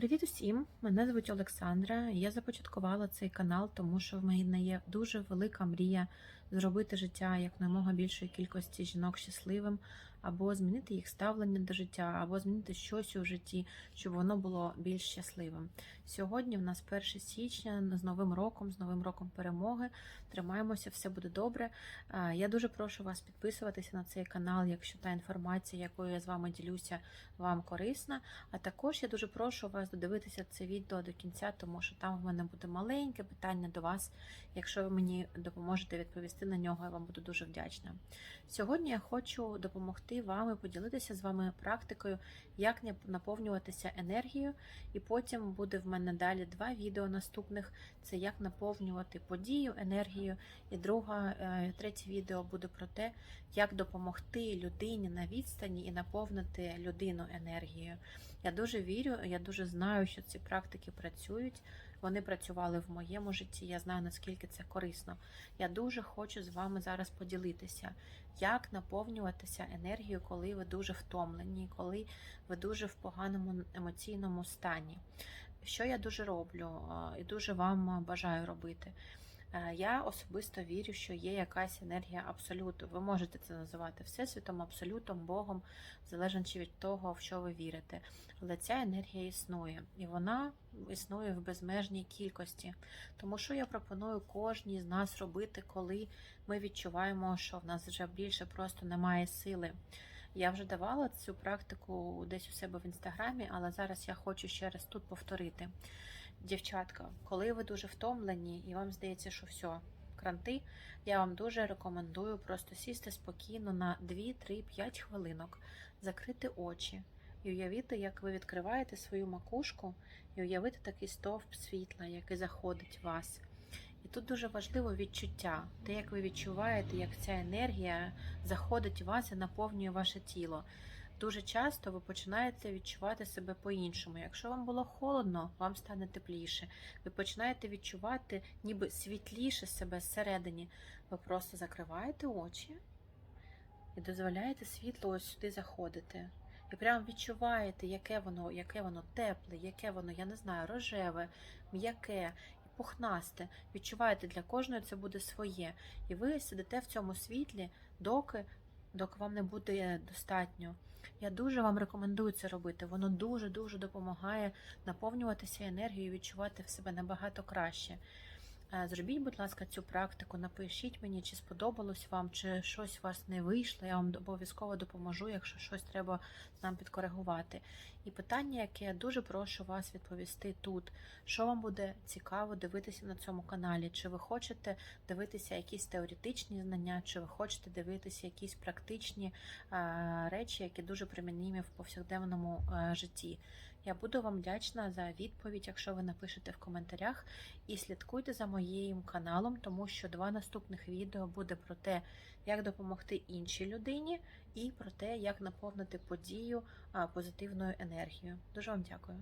Привіт усім! Мене звуть Олександра. Я започаткувала цей канал, тому що в мене є дуже велика мрія зробити життя якомога більшої кількості жінок щасливим, або змінити їх ставлення до життя, або змінити щось у житті, щоб воно було більш щасливим. Сьогодні в нас 1 січня з Новим роком, з Новим роком перемоги. Тримаємося, все буде добре. Е, Я дуже прошу вас підписуватися на цей канал, якщо та інформація, якою я з вами ділюся, вам корисна. А також я дуже прошу вас додивитися це відео до кінця, тому що там в мене буде маленьке питання до вас. Якщо ви мені допоможете відповісти на нього, я вам буду дуже вдячна. Сьогодні я хочу допомогти вам і поділитися з вами практикою, як наповнюватися енергією. І потім буде в мене далі два відео наступних: це як наповнювати подію енергією. І друга, е, третє відео буде про те, як допомогти людині на відстані і наповнити людину енергією. Я дуже вірю, я дуже знаю, що ці практики працюють. Вони працювали в моєму житті. Я знаю наскільки це корисно. Я дуже хочу з вами зараз поділитися, як наповнюватися енергією, коли ви дуже втомлені, коли ви дуже в поганому емоційному стані. Що я дуже роблю і дуже вам бажаю робити. Е, Я особисто вірю, що є якась енергія абсолюту. Ви можете це називати Всесвітом, абсолютом, Богом, залежно від того, в що ви вірите. Але ця енергія існує, і вона існує в безмежній кількості. Тому що я пропоную кожній з нас робити, коли ми відчуваємо, що в нас вже більше просто немає сили. Я вже давала цю практику десь у себе в інстаграмі, але зараз я хочу ще раз тут повторити. Дівчатка, коли ви дуже втомлені і вам здається, що все, кранти, я вам дуже рекомендую просто сісти спокійно на 2-3-5 хвилинок, закрити очі і уявити, як ви відкриваєте свою макушку, і уявити такий стовп світла, який заходить в вас. І тут дуже важливо відчуття, те, як ви відчуваєте, як ця енергія заходить в вас і наповнює ваше тіло. Дуже часто ви починаєте відчувати себе по-іншому. Якщо вам було холодно, вам стане тепліше. Ви починаєте відчувати ніби світліше себе зсередині. Ви просто закриваєте очі і дозволяєте світло ось сюди заходити. І прям відчуваєте, яке воно, яке воно тепле, яке воно, я не знаю, рожеве, м'яке пухнасте. Відчуваєте, для кожної це буде своє. І ви сидите в цьому світлі, доки, доки вам не буде достатньо. Я дуже вам рекомендую це робити. Воно дуже-дуже допомагає наповнюватися енергією, і відчувати в себе набагато краще. Е, Зробіть, будь ласка, цю практику, напишіть мені, чи сподобалось вам, чи щось у вас не вийшло. Я вам обов'язково допоможу, якщо щось треба нам підкоригувати. І питання, яке я дуже прошу вас відповісти тут: що вам буде цікаво дивитися на цьому каналі? Чи ви хочете дивитися якісь теоретичні знання, чи ви хочете дивитися якісь практичні е, речі, які дуже примінімі в повсякденному е, житті? Я буду вам вдячна за відповідь, якщо ви напишете в коментарях. І слідкуйте за моїм каналом, тому що два наступних відео буде про те, як допомогти іншій людині, і про те, як наповнити подію позитивною енергією. Дуже вам дякую.